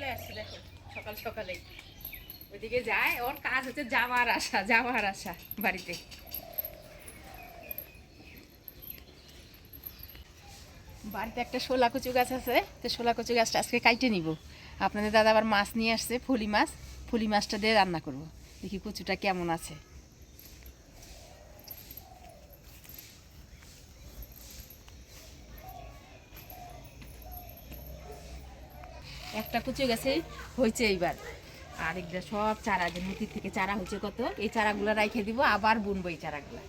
চলে আসছে, দেখো, সকাল সকালে ওইদিকে যায়, ওর কাজ হচ্ছে যাওয়ার আসা যাওয়ার আসা বাড়িতে। বাড়িতে একটা শোলা কচু গাছ আছে, তো শোলা কচু গাছটা আজকে কাইটে নিব। আপনাদের দাদা আবার মাছ নিয়ে আসছে, ফুলি মাছ। ফুলি মাছটা দিয়ে রান্না করব। দেখি কচুটা কেমন আছে। একটা কচু গেছে হয়েছে এইবার। আর একটা সব চারা যে নদীর থেকে চারা হয়েছে কত এই চারাগুলো রাইখে দিব আবার বুনবো এই চারাগুলো।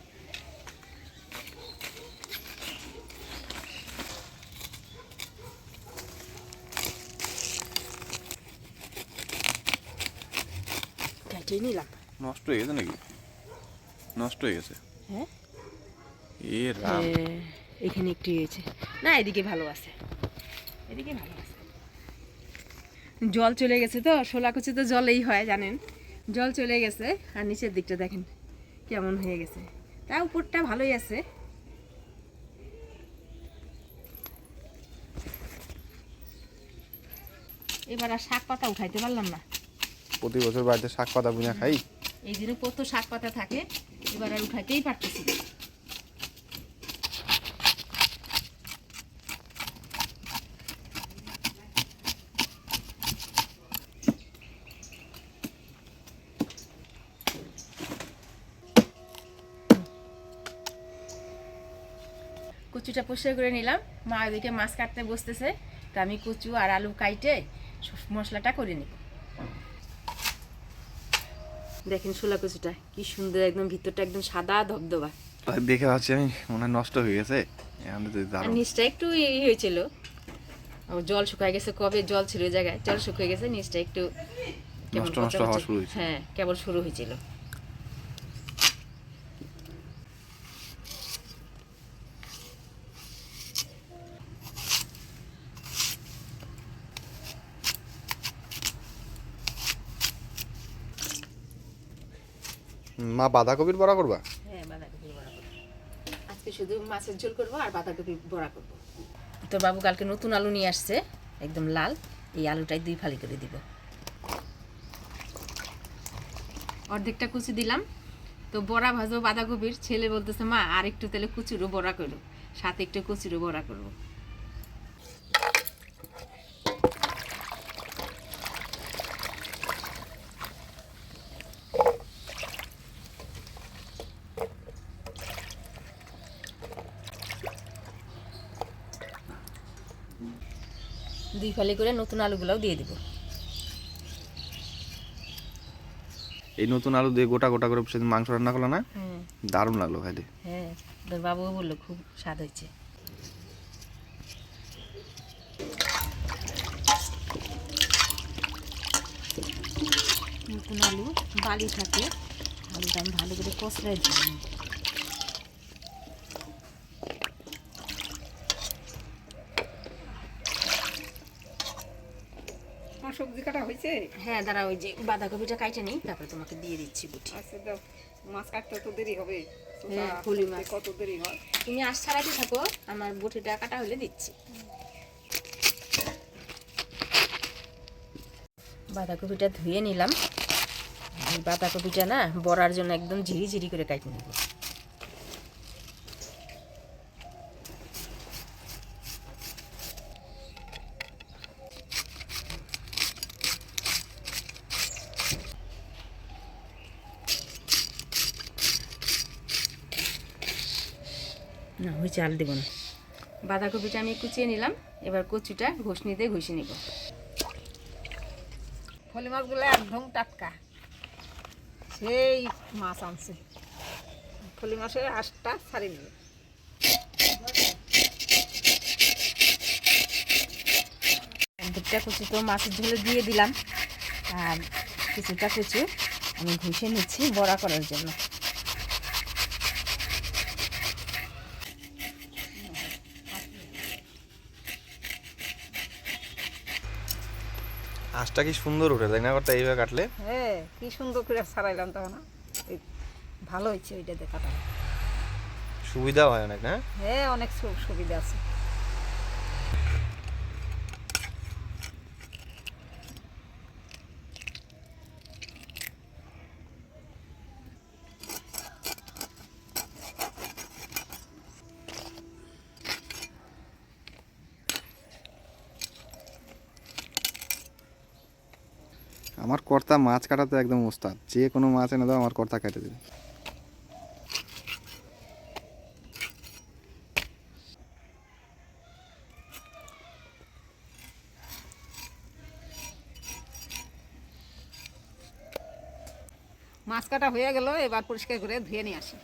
নিলাম। নষ্ট হয়ে গেছে নাকি? নষ্ট হয়ে গেছে? হ্যাঁ? এ রাম। এখানে একটু হয়েছে। না এদিকে ভালো আছে। এদিকে ভালো আছে। জল চলে গেছে তো শোলা কচু তো জলেই হয় জানেন। জল চলে গেছে আর নিচের দিকটা দেখেন কেমন হয়ে গেছে। তা উপরটা ভালোই আছে। এবার আর শাক পাতা উঠাইতে পারলাম না। প্রতি বছর বাড়িতে শাক পাতা বুনা খাই? এই দিনে কত শাক পাতা থাকে এবার আর উঠাইতেই পারতেছি না। কচুটা পরিষ্কার করে নিলাম। মা ওইদিকে মাছ কাটতে বসতেছে। তো আমি কচু আর আলু কাইটে মশলাটা করে নিব। দেখেন ছোলা কচুটা কি সুন্দর একদম ভিতরটা একদম সাদা ধবধবা। দেখে ভাবছি আমি মনে নষ্ট হয়ে গেছে। নিচটা একটু ই হয়েছিল। জল শুকায় গেছে কবে জল ছিল ওই জায়গায়? জল শুকিয়ে গেছে নিচটা একটু নষ্ট নষ্ট হওয়া শুরু হ্যাঁ কেবল শুরু হয়েছিল। মা বাঁধাকপির বড়া করবা? হ্যাঁ বাঁধাকপি বড়া করব। আজকে শুধু মাছের ঝোল করব আর বাঁধাকপি বড়া করব। তোর বাবু কালকে নতুন আলু নিয়ে আসছে একদম লাল। এই আলুটাই দুই ফালি করে দিব। অর্ধেকটা কুচি দিলাম। তো বড়া ভাজবো বাঁধাকপির। ছেলে বলতেছে মা আর একটু তাহলে কুচুরও বড়া করো। সাথে একটু কুচুরও বড়া করব। দুই ফালি করে নতুন আলুগুলোও দিয়ে দিব। এই নতুন আলু দিয়ে গোটা গোটা করে সেদিন মাংস রান্না করল না? দারুণ লাগল খাইতে। হ্যাঁ তোর বাবুও বলল খুব স্বাদ হয়েছে। নতুন আলু বালি থাকে আলুটা আমি ভালো করে কষড়াই দিই আমার সবজি কাটা হয়েছে? হ্যাঁ দাঁড়া ওই যে বাঁধাকপিটা কাইটে নিই তারপরে তোমাকে দিয়ে দিচ্ছি বুটি। আচ্ছা দাও। মাছ কাটতে তো দেরি হবে। হ্যাঁ, ফুলি মাছ। কত দেরি হয়? তুমি আশ ছাড়াতে থাকো আমার বটিটা কাটা হলে দিচ্ছি। বাঁধাকপিটা ধুয়ে নিলাম। বাঁধাকপিটা না বড়ার জন্য একদম ঝিরি ঝিরি করে কাটে নেব। না ওই চাল দেবো না। বাঁধাকপিটা আমি কুচিয়ে নিলাম এবার কচুটা ঘষনি দিয়ে ঘষে নিব। ফলি মাছগুলো একদম টাটকা। সেই মাছ আনছে। ফলি মাছের আশটা ছাড়ি নিবে। দুটা কচু তো মাছের ঝোলে দিয়ে দিলাম। আর কিছুটা কচু আমি ঘষে নিচ্ছি বড়া করার জন্য। আঁশটা কি সুন্দর উঠে তাই না? করতে এইভাবে কাটলে। হ্যাঁ কি সুন্দর করে ছাড়াইলাম তখন। ভালো হয়েছে ওইটা দেখাটা। সুবিধা হয় অনেক না? হ্যাঁ অনেক সুবিধা আছে। আমার কর্তা মাছ কাটাতে একদম ওস্তাদ। যে কোনো মাছ এনে দাও, আমার কর্তা কেটে দেবে। মাছ কাটা হয়ে গেল, এবার পরিষ্কার করে ধুয়ে নিয়ে আসি।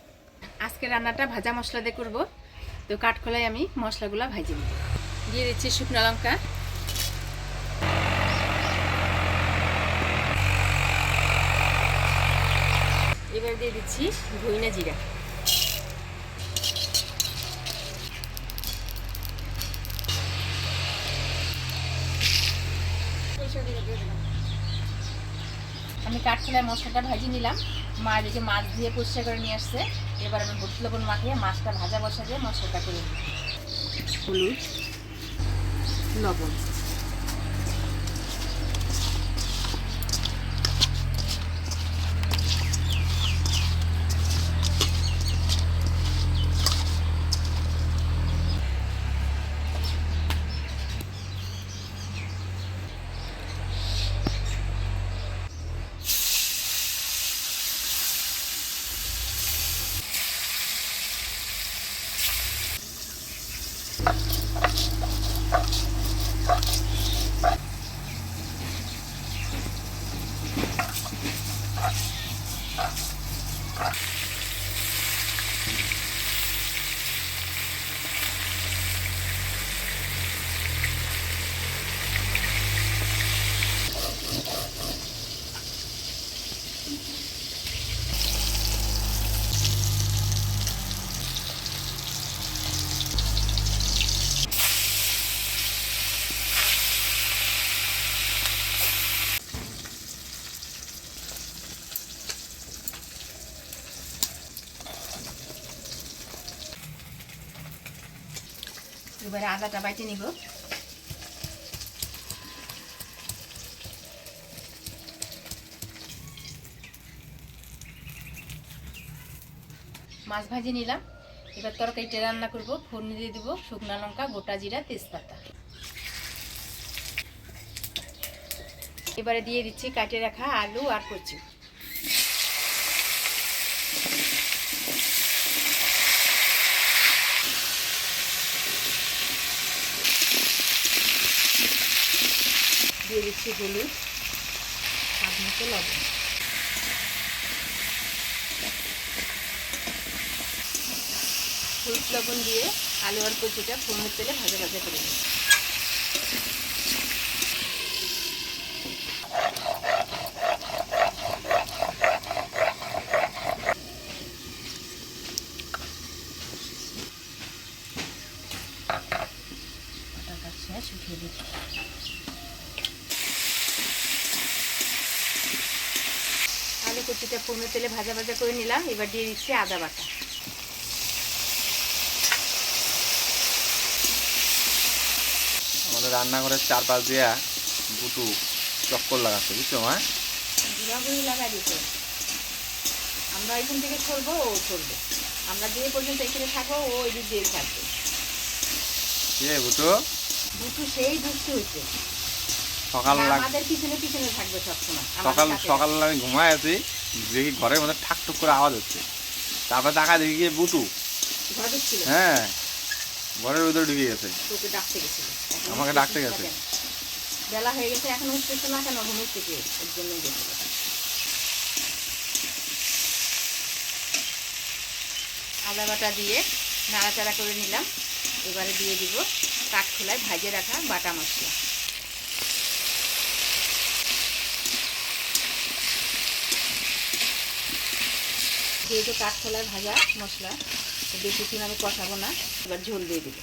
আজকে রান্নাটা ভাজা মশলা দিয়ে করব। তো কাঠখোলায় আমি মশলাগুলো ভাজি নিই দিয়ে দিচ্ছি শুকনো লঙ্কা। এবার দিয়ে দিচ্ছি ধইনা জিরা। আমি কাঠখোলায় মশলাটা ভাজি নিলাম। মা এদিকে মাছ দিয়ে পরিষ্কার করে নিয়ে আসছে। এবার আমি হলুদ লবণ মাখিয়ে মাছটা ভাজা বসা দিয়ে মশলাটা করে নিই হলুদ, লবণ। এবারে আদাটা বাইটে নিব। মাছ ভাজি নিলাম। এবার তরকারিটা রান্না করব ফোড়ন দিয়ে দেবো, শুকনো লঙ্কা, গোটা জিরা, তেজপাতা। এবারে দিয়ে দিচ্ছি কাটে রাখা আলু আর কচু। দিয়ে দিচ্ছি হলুদ, স্বাদ মতো লবণ। হলুদ লবণ দিয়ে আলু আর কচুটা ফোনের তেলে ভাজা ভাজা করে নিই আটাটা শেষ উঠিয়ে দিচ্ছি আলু কচুটা তেলে ভাজা ভাজা করে নিলাম। এবার দিয়ে দিচ্ছি আদা বাটা। আমাদের রান্নাঘরের চারপাশ দিয়া বুটু চক্কর লাগাচ্ছে বুঝছ মা? ঘোরাঘুরি লাগাই দিতে আমরা এখান থেকে চলবো ও চলবে আমরা যে পর্যন্ত এখানে থাকব ও ওই দিক দিয়ে থাকবে। কে বুটু? দুটো সেই দুষ্টু হচ্ছে। সকাল আমাদের পিছনে পিছনে থাকবে সবসময় সকাল। সকাল আমি ঘুমায় আছি দেখি ঘরের মধ্যে ঠাক টুক করে আওয়াজ হচ্ছে। তারপরে তাকা দেখি গিয়ে বুটু? হ্যাঁ। ঘরের ভিতরে ঢুকে গেছে। আমাকে ডাকতে গেছে। বেলা হয়ে গেছে এখন উঠতেছে না কেন? ঘুমিয়ে থেকে এর জন্যই গেছিল। আদা বাটা দিয়ে নাড়াচাড়া করে নিলাম। এবারে দিয়ে দিব কাঠখোলায় ভাজে রাখা বাটা মশলা। যেহেতু কাঠখোলায় ভাজা মশলা বেশিক্ষণ আমি কষাবো না। এবার ঝোল দিয়ে দিব।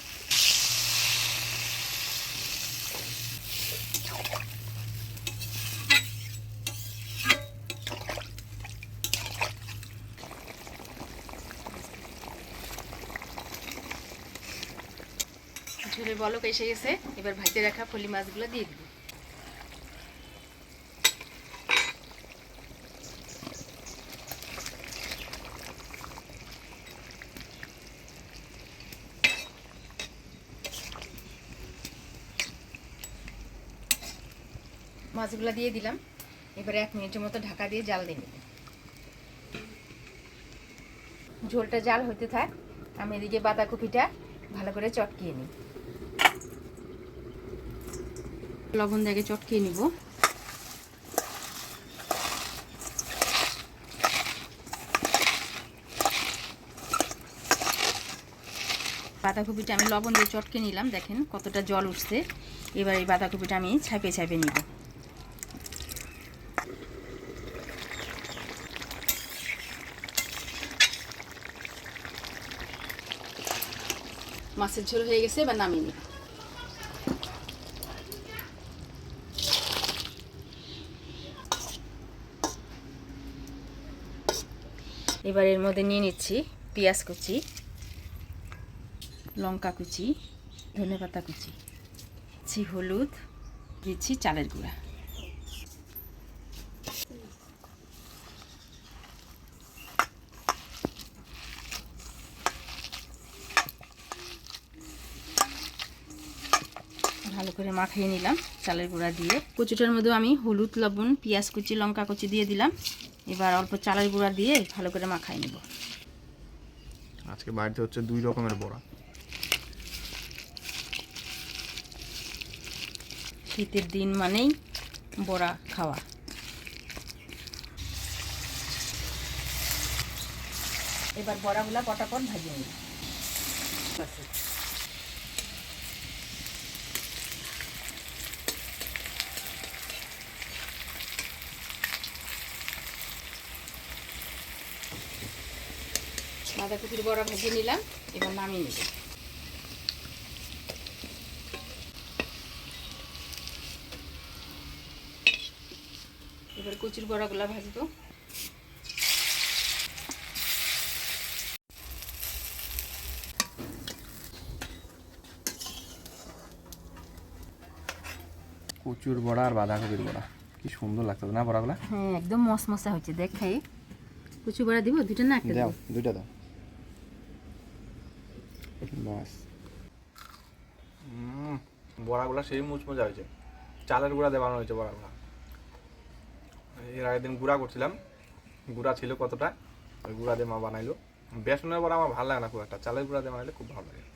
ঝোলের বলক এসে গেছে। এবার ভাজতে রাখা ফলি মাছগুলো দিয়ে দিব। মাছগুলো দিয়ে দিলাম। এবারে এক মিনিটের মতো ঢাকা দিয়ে জাল দিয়ে নেব। ঝোলটা জাল হতে থাক, আমি এদিকে বাঁধাকপিটা ভালো করে চটকিয়ে নিই। লবণ দিয়ে চটকিয়ে নিব। বাঁধাকপিটা আমি লবণ দিয়ে চটকে নিলাম, দেখেন কতটা জল উঠছে। এবার এই বাঁধাকপিটা আমি ছাপে ছাপে নিব। মাছের ঝোল হয়ে গেছে, এবার নামিয়ে নিব এবার এর মধ্যে নিয়ে নিচ্ছি পেঁয়াজ কুচি, লঙ্কা কুচি ধনে পাতা কুচি দিচ্ছি হলুদ, দিচ্ছি চালের গুঁড়া ভালো করে মাখিয়ে নিলাম চালের গুঁড়া দিয়ে। কচুটার মধ্যে আমি হলুদ লবণ পেঁয়াজ কুচি লঙ্কা কুচি দিয়ে দিলাম। এবার অল্প চালের গুঁড়া দিয়ে ভালো করে মাখাই নেব। আজকে বাড়িতে হচ্ছে দুই রকমের বড়া। শীতের দিন মানেই বড়া খাওয়া। এবার বড়াগুলা পটাপট ভাজিয়ে নিই বাঁধাকপির বড়া ভেজে নিলাম এবার নামিয়ে নিব। এবার কচুর বড়াগুলা ভাজবো। কচুর বড়া আর বাঁধাকপির বড়া। কি সুন্দর লাগতো না বড়াগুলা? হ্যাঁ একদম মশমশা হচ্ছে দেখ খাই কচু বড়া দিব দুটো না একটা দাও দুইটা দাও। বাস। বড়াগুলা সেই মুচমজা হয়েছে। চালের গুঁড়া দিয়ে বানানো হয়েছে বড়াগুলা। এর আগের দিন গুঁড়া করছিলাম। গুঁড়া ছিল কতটা? ওই গুঁড়া দিয়ে মা বানাইলো। বেসনের বড়া আমার ভালো লাগে না খুব একটা। চালের গুঁড়া দিয়ে বানাইলে খুব ভালো লাগে।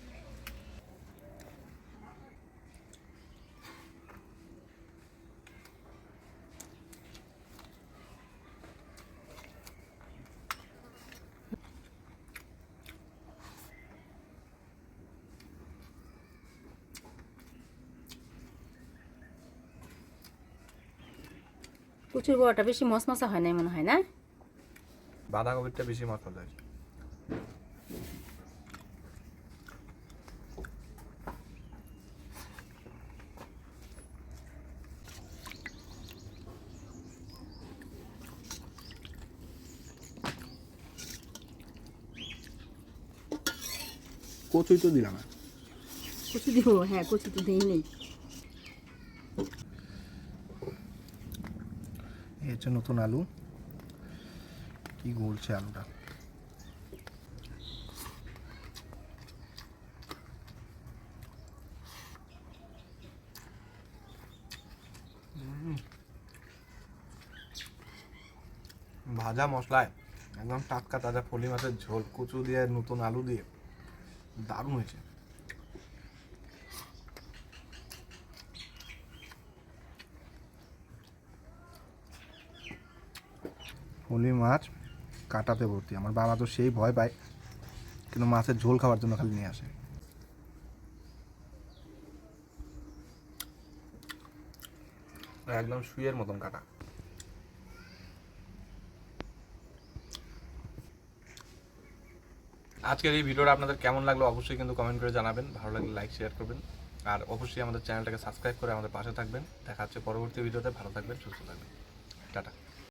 কচুর বড়াটা বেশি মশমশা হয় না মনে হয় না? বাঁধাকপিটা বেশি মশলা হয়েছে। কচুই তো দিলাম। না কচু দিব হ্যাঁ কচু তো দিই নেই হচ্ছে নতুন আলু। কি গলছে আলুটা? ভাজা মশলায় একদম টাটকা তাজা ফলি মাছের ঝোল, কচু দিয়ে নতুন আলু দিয়ে দারুণ হয়েছে। ফলি মাছ কাটাতে ভর্তি। আমার বাবা তো সেই ভয় পায়, কিন্তু মাছের ঝোল খাওয়ার জন্য খালি নিয়ে আসে। একদম শুয়ের মতন কাটা। আজকের এই ভিডিওটা আপনাদের কেমন লাগল অবশ্যই কিন্তু কমেন্ট করে জানাবেন। ভালো লাগলে লাইক শেয়ার করবেন। আর অবশ্যই আমাদের চ্যানেলটাকে সাবস্ক্রাইব করে আমাদের পাশে থাকবেন। দেখা হচ্ছে পরবর্তী ভিডিওতে। ভালো থাকবেন, সুস্থ থাকবেন। টাটা।